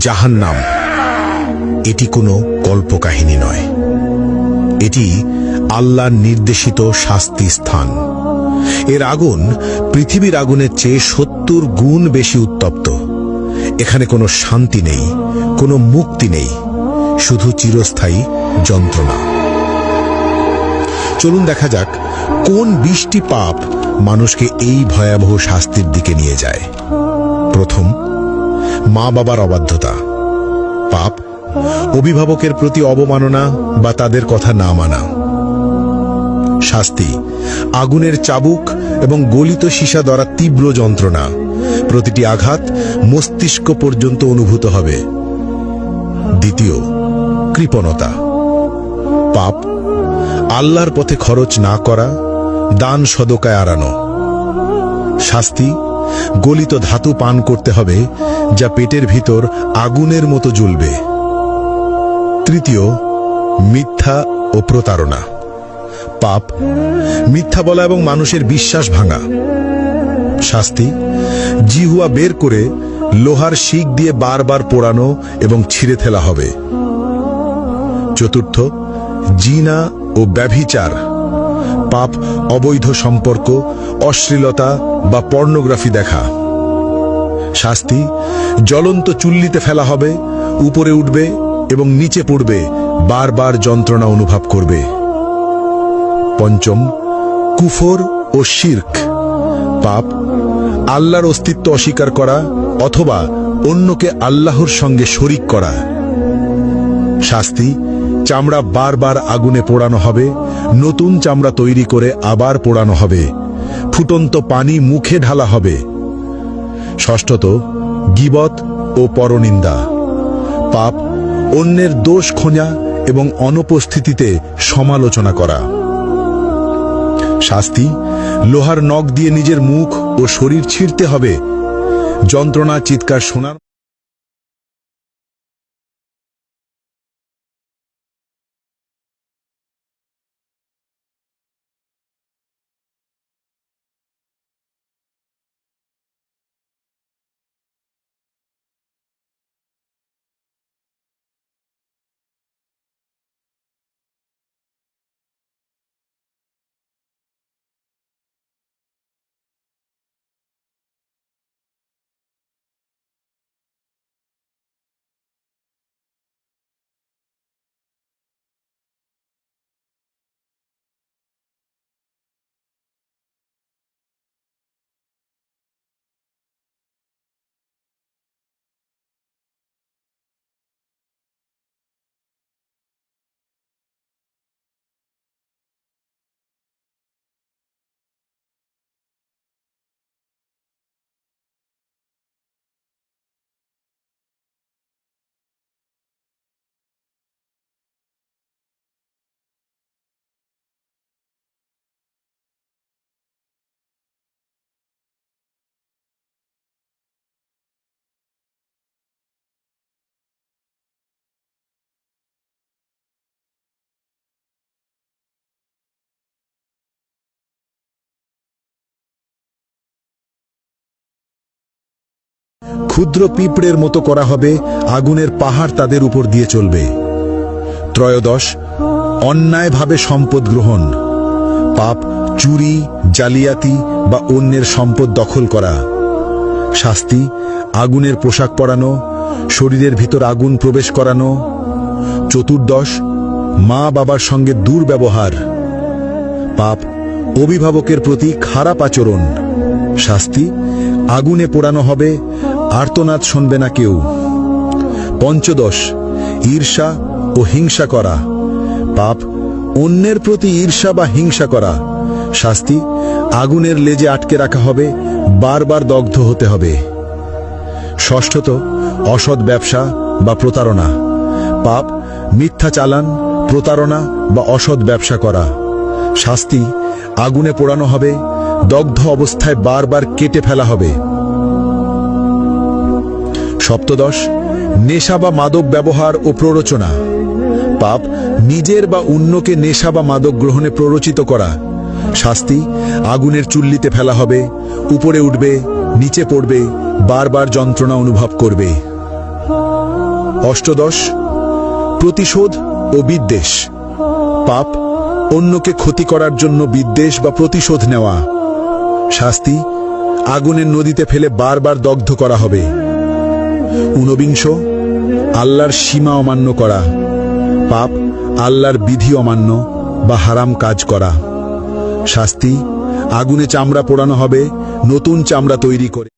জাহান্নাম। এটি কোনো কল্পকাহিনী নয়। এটি আল্লাহর নির্দেশিত শাস্তি স্থান। এর আগুন পৃথিবীর আগুনের চেয়ে সত্তর গুণ বেশি উত্তপ্ত। এখানে কোনো শান্তি নেই, কোনো মুক্তি নেই, শুধু চিরস্থায়ী যন্ত্রণা। চলুন দেখা যাক কোন বিশটি পাপ মানুষকে এই ভয়াবহ শাস্তির দিকে নিয়ে যায়। প্রথম মা বাবার অবাধ্যতা। পাপ, অভিভাবকের প্রতি অবমাননা বা তাদের কথা না মানা। শাস্তি, আগুনের চাবুক এবং গলিত সীসা দ্বারা তীব্র যন্ত্রণা। প্রতিটি আঘাত মস্তিষ্ক পর্যন্ত অনুভূত হবে। দ্বিতীয়, কৃপণতা। পাপ, আল্লাহর পথে খরচ না করা, দান সদকায় আড়ানো। শাস্তি গলিত ধাতু পান করতে হবে, যা পেটের ভিতর আগুনের মতো জ্বলবে। তৃতীয়, মিথ্যা ও প্রতারণা। পাপ, মিথ্যা বলা এবং মানুষের বিশ্বাস ভাঙা। শাস্তি, জিহুয়া বের করে লোহার শিক দিয়ে বারবার পোড়ানো এবং ছিঁড়ে ফেলা হবে। চতুর্থ, জিনা ও ব্যভিচার। পাপ, অবৈধ সম্পর্ক, অশ্লীলতা বা পর্নোগ্রাফি দেখা। শাস্তি, জ্বলন্ত চুল্লিতে ফেলা হবে, উপরে উঠবে এবং নিচে পড়বে, বারবার যন্ত্রণা অনুভব করবে। পঞ্চম, কুফর ও শির্ক। পাপ, আল্লাহর অস্তিত্ব অস্বীকার করা অথবা অন্যকে আল্লাহর সঙ্গে শরিক করা। শাস্তি চামড়া বারবার আগুনে পোড়ানো হবে, নতুন চামড়া তৈরি করে আবার পোড়ানো হবে। ফুটন্ত পানি মুখে ঢালা হবে। ষষ্ঠত, গিবত ও পরনিন্দা। পাপ, অন্যের দোষ খোঁজা এবং অনুপস্থিতিতে সমালোচনা করা। শাস্তি, লোহার নখ দিয়ে নিজের মুখ ও শরীর ছিঁড়তে হবে। যন্ত্রণা, চিৎকার শোনার ক্ষুদ্র পিঁপড়ের মতো করা হবে, আগুনের পাহাড় তাদের উপর দিয়ে চলবে। ত্রয়োদশ, অন্যায়ভাবে সম্পদ গ্রহণ। পাপ, চুরি, জালিয়াতি বা অন্যের সম্পদ দখল করা। শাস্তি, আগুনের পোশাক পরানো, শরীরের ভিতর আগুন প্রবেশ করানো। চতুর্দশ, মা বাবার সঙ্গে দুর্ব্যবহার। পাপ, অভিভাবকের প্রতি খারাপ আচরণ। শাস্তি, আগুনে পোড়ানো হবে আর্তনাদ শুনবে না কেউ। পঞ্চদশ, ঈর্ষা ও হিংসা করা। পাপ, অন্যের প্রতি ঈর্ষা বা হিংসা করা। শাস্তি, আগুনের লেজে আটকে রাখা হবে, বারবার দগ্ধ হতে হবে। ষষ্ঠত, অসৎ ব্যবসা বা প্রতারণা। পাপ, মিথ্যা চালান, প্রতারণা বা অসৎ ব্যবসা করা। শাস্তি, আগুনে পোড়ানো হবে, দগ্ধ অবস্থায় বারবার কেটে ফেলা হবে। সপ্তদশ, নেশা বা মাদক ব্যবহার ও প্ররোচনা। পাপ নিজের বা অন্যকে নেশা বা মাদক গ্রহণে প্ররোচিত করা। শাস্তি আগুনের চুল্লিতে ফেলা হবে, উপরে উঠবে, নিচে পড়বে, বারবার যন্ত্রণা অনুভব করবে। অষ্টদশ, প্রতিশোধ ও বিদ্বেষ। পাপ অন্যকে ক্ষতি করার জন্য বিদ্বেষ বা প্রতিশোধ নেওয়া। শাস্তি আগুনের নদীতে ফেলে বারবার দগ্ধ করা হবে। ঊনবিংশ, আল্লাহর সীমা অমান্য করা, পাপ আল্লাহর বিধি অমান্য বা হারাম কাজ করা। শাস্তি, আগুনে চামড়া পোড়ানো হবে, নতুন চামড়া তৈরি করে।